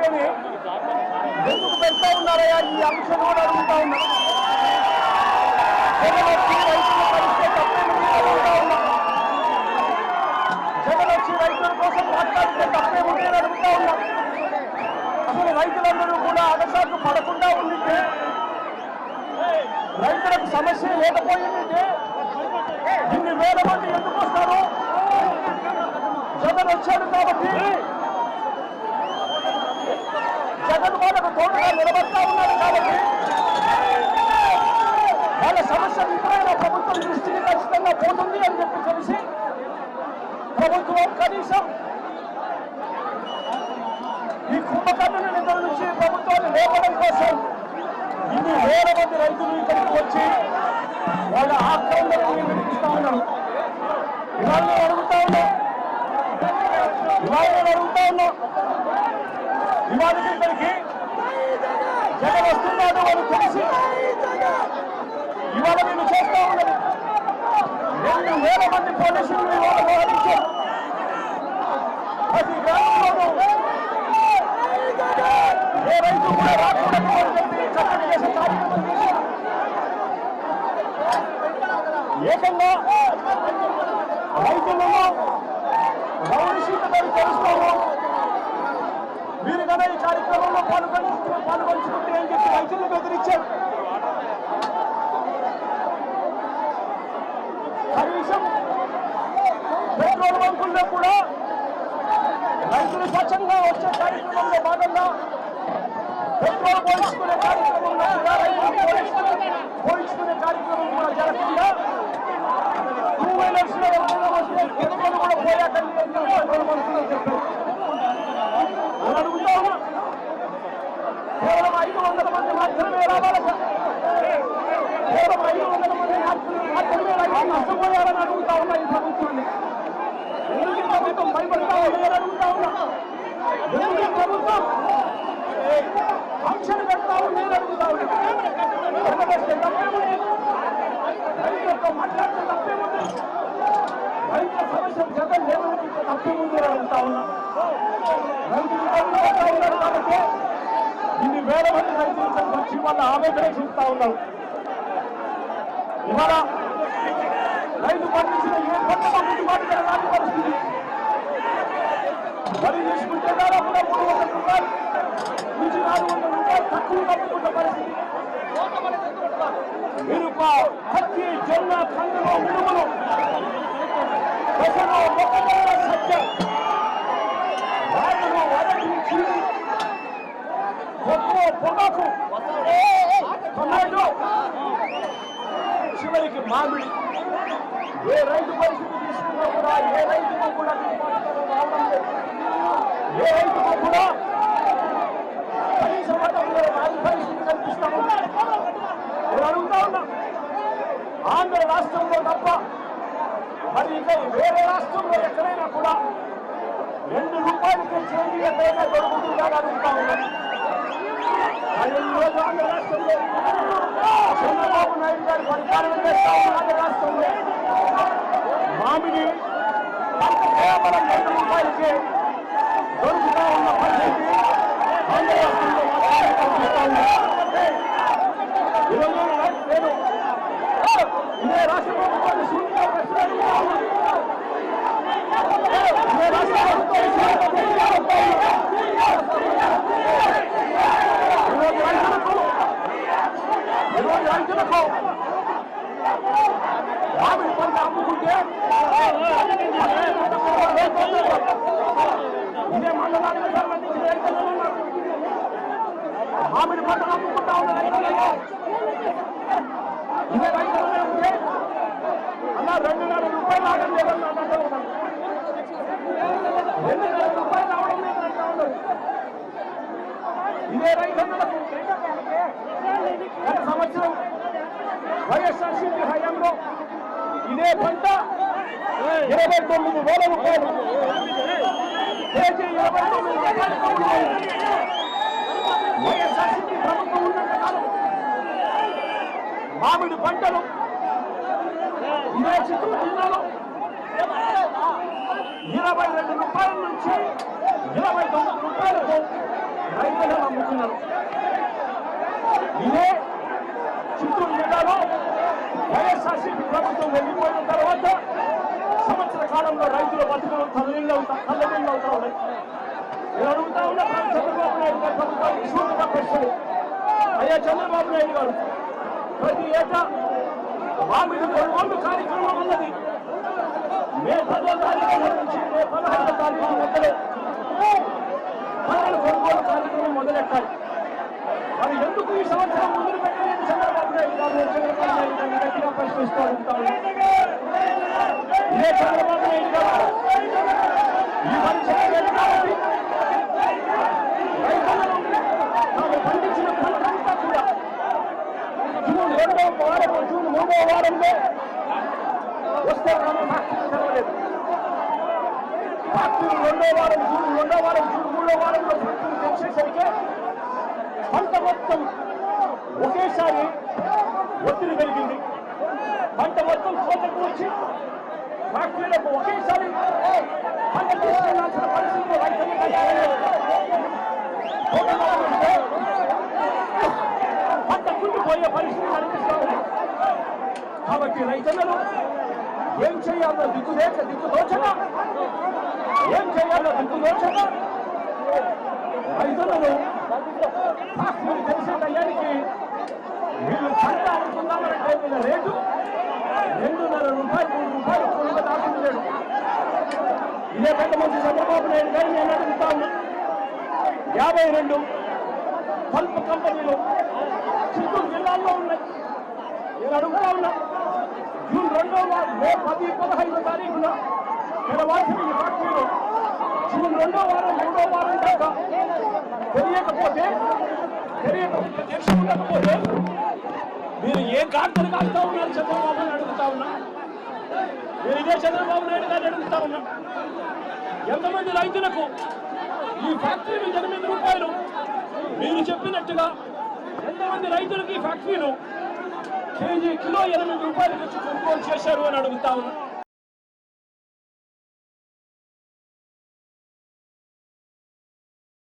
ఇవ్వాలి అని ఎందుకు పెడతా ఉన్నారయ్యా? ఈ అంశం కూడా అడుగుతా ఉన్నారు జగన్ వచ్చి రైతులు కలిస్తే అడుగుతా ఉన్నా. జగన్ వచ్చి రైతుల కోసం మాట్లాడితే తప్పే అని అడుగుతా ఉన్నా. అసలు రైతులందరూ కూడా అగసాకు పడకుండా ఉండింటే రైతులకు సమస్య లేకపోయింది. ఇన్ని వేల మంది ఎందుకు వస్తారు? జగన్ వచ్చాడు కాబట్టి జగన్ వాళ్ళకు తోడుగా నిలబడతా ఉన్నారు కాబట్టి వాళ్ళ సమస్య ఇప్పుడైనా ప్రభుత్వం దృష్టికి ఖచ్చితంగా పోతుంది అని చెప్పి తెలిసి ప్రభుత్వం కనీసం ఈ కుంభకర్ణుని నిధుల నుంచి ప్రభుత్వాన్ని లేపడం కోసం ఇన్ని వేల మంది రైతులు ఇక్కడికి వచ్చి వాళ్ళ ఆక్రమణని వినిపిస్తా ఉన్నారు. ఇవాళ అడుగుతా ఉన్నా ఇవాళ అడుగుతా ఉన్నా. ఇవాళ ఇక్కడికి జగన్ వస్తున్నాడు అని తెలిసి ఇవాళ నేను చేస్తా ఉన్నది. రెండు వేల మంది పోలీసులు ఇవాళ మోహరించారు ప్రతి గ్రామంలో ఏ రైతు కూడా రాకూడదు అని చెప్పి చట్టం చేసే కార్యక్రమం చేశారు. ఏకంగా రైతులను రౌడీషీటమని సీట్ మీరు కదా ఈ కార్యక్రమంలో పాల్గొని పాల్గొంచుకుంటే అని చెప్పి రైతులను బెదిరించారు కనీసం పెట్రోల్ బంకుల్లో కూడా రైతులు స్వచ్ఛంగా వచ్చే కార్యక్రమంలో భాగంగా పెట్రోల్ పోయించుకునే కార్యక్రమంలో కూడా రైతులు పోయించుకునే పోయించుకునే కార్యక్రమం కూడా జరగకుండా టూ వీలర్స్ లో ఎవరైనా వస్తే పెట్రోల్ కూడా పోయాకని పెట్రోల్ బంకులో నష్టపోయారని అడుగుతా ఉన్నా ఈ ప్రభుత్వాన్ని ఎందుకు ప్రభుత్వం భయపడతా ఉంది అడుగుతా ఉన్నా ఎందుకు ప్రభుత్వం ఆంక్షలు పెడతా ఉంది అడుగుతా ఉన్నా మాట్లాడితే తప్పేముంది రైతుల తప్పేముంది అని అడుగుతా ఉన్నా రైతులు కాబట్టి ఇన్ని వేల మంది రైతులు వచ్చి వాళ్ళ ఆవేదన చూస్తా ఉన్నారు ఇవాళ రైతు పండించిన ఏ పంట గిట్టుబాటు ధర రాని పరిస్థితి వరి తీసుకుంటే దాదాపుగా మూడు వందల రూపాయలు నుంచి నాలుగు వందల రూపాయలు తక్కువ తప్పుకున్న పరిస్థితి మిరప పత్తి జొన్న కందులు మినుములు పెసలు మొక్కజొన్న సజ్జ రాగులు అరటి చీని కొత్త పొగాకు టొమాటో చివరికి మామిడి. ఏ రైతు పరిస్థితి తీసుకున్నా కూడా ఏ రైతుకు కూడా రావడం లేదు. ఏ రైతుకు కూడా కనీస మట్టంలో రాని పరిస్థితి కనిపిస్తా నేను అడుగుతా ఉన్నా. ఆంధ్ర రాష్ట్రంలో తప్ప మరి ఇక వేరే రాష్ట్రంలో ఎక్కడైనా కూడా రెండు రూపాయలకి చేంజ్ ఎక్కడైనా దొరుకుతుందా అడుగుతా ఉన్నాను రాష్ట్రంలో చంద్రబాబు నాయుడు గారు పరిపాలన చేస్తా ఉన్నది రాష్ట్రంలో మామిడి పంట కేవలం రెండు రూపాయలకి దొరుకుతా ఉన్న పరిస్థితి ఆంధ్ర రాష్ట్రంలో మాత్రమే కనిపిస్తా ఉంది. ఈరోజు నేను ఇదే రాష్ట్ర ప్రభుత్వాన్ని సూటిగా ప్రశ్న అడుగుతా ఉన్నాను. ఇదే రాష్ట్ర ప్రభుత్వాన్ని సూటిగా ప్రశ్న అడుగుతా ఉన్నాను. ఈరోజు రైతులకు ఈరోజు రైతులకు మామిడి పంట అమ్ముకుంటే ఇదే మండలానికి సంబంధించిన రైతులు ఉన్నారు. మామిడి పంటను అమ్ముకుంటా ఉన్న రైతులకు ఇదే రైతులనే ఉంటే అలా రెండున్నర రూపాయలు ఆగం లేదని నాకు అంటూ ఉన్నాను రెండున్నర రూపాయలు అవడం లేదని అంటూ ఉన్నాను ఇదే రైతన్నలకు గత సంవత్సరం వైఎస్ఆర్సీపీ హయాంలో ఇదే పంట ఇరవై తొమ్మిది వేల రూపాయలు. కేజీ ఇరవై తొమ్మిది రూపాయలకు వైఎస్ఆర్సీపీ ప్రభుత్వం ఉన్నంత కాలం. మామిడి పంటలు ఇరవై చిత్తూరు జిల్లాలో ఇరవై రెండు రూపాయల నుంచి ఇరవై తొమ్మిది రూపాయలకు అమ్ముతున్నారు. ఇదే చిత్తూరు జిల్లాలో వైఎస్ఆర్సీపీ ప్రభుత్వం వెళ్ళిపోయిన తర్వాత సంవత్సర కాలంలో రైతుల బతుకులు తల్లిళ్ళు అవుతా తల్లిళ్ళు అవుతా ఉన్నాయి. నేను అడుగుతా ఉన్నా చంద్రబాబు నాయుడు గారి ప్రభుత్వానికి సూటిగా ప్రశ్నలు అయ్యా చంద్రబాబు నాయుడు గారు ప్రతి ఏటా మామిడి కొనుగోలు కార్యక్రమం ఉన్నది. మే పదో తారీఖు నుంచి మే పదహారో తారీఖు మధ్యలో పంటల కొనుగోలు కార్యక్రమం మొదలెట్టాలి. మరి ఎందుకు ఈ సంవత్సరం మొదలు పెట్టాలి చంద్రబాబు నాయుడు గారు చంద్రబాబు నాయుడు గారిని గట్టిగా ప్రశ్నిస్తూ ఉంటాను ఇదే చంద్రబాబు నాయుడు గారు ఈ మనిషి లేదు కాబట్టి రైతులను తాము పండించిన పంటంతా కూడా జూన్ రెండో వారం జూన్ మూడో వారంలో వస్తే కానీ ఫ్యాక్టరీ తెరవలేదు ఫ్యాక్టరీ రెండో వారం జూన్ రెండో వారం జూన్ మూడో వారంలో ఫ్యాక్టరీ తెరిచేసరికి పంట మొత్తం ఒకేసారి ఒత్తిడి పెరిగింది. పంట మొత్తం కోతకు వచ్చి ఫ్యాక్టరీలకు ఒకేసారి పంట తీసుకెళ్ళాల్సిన పరిస్థితులు రైతులు పంట పరిస్థితి కనిపిస్తా ఉంది కాబట్టి రైతన్నలు ఏం చేయాలో దిక్కు లేక దిక్కు దోచక ఏం చేయాలో దిక్కు దోచక రైతన్నలు కాశ్మీర్ తెలిసే టయానికి వీళ్ళు పంట అనుకుందామంటే వీళ్ళ రేటు రెండున్నర రూపాయలు మూడు రూపాయలు కొనుగోలు దాచుకున్నాడు. ఇదే పెద్ద మంచి చంద్రబాబు నాయుడు గారిని నేను అడుగుతా యాభై రెండు పల్ప్ కంపెనీలు నేను అడుగుతా ఉన్నా. జూన్ రెండో వారం మే పది పదహైదో తారీఖున నెలవాల్సిన ఈ ఫ్యాక్టరీలో జూన్ రెండో వారం మూడో వారం దాకా తెలియకపోతే తెలియకపోతే తెలిసి మీరు ఏ కార్తలు కాస్తా ఉన్నారు చంద్రబాబు అని అడుగుతా ఉన్నా? నేను ఇదే చంద్రబాబు నాయుడు గారిని అడుగుతా ఉన్నా? ఎంతమంది రైతులకు ఈ ఫ్యాక్టరీ నుంచి ఎనిమిది రూపాయలు? మీరు చెప్పినట్టుగా ఎంతమంది రైతులకు ఈ ఫ్యాక్టరీలు కేజీ కిలో ఎనిమిది రూపాయలు వచ్చి కొనుగోలు చేశారు అని అడుగుతా ఉన్నా.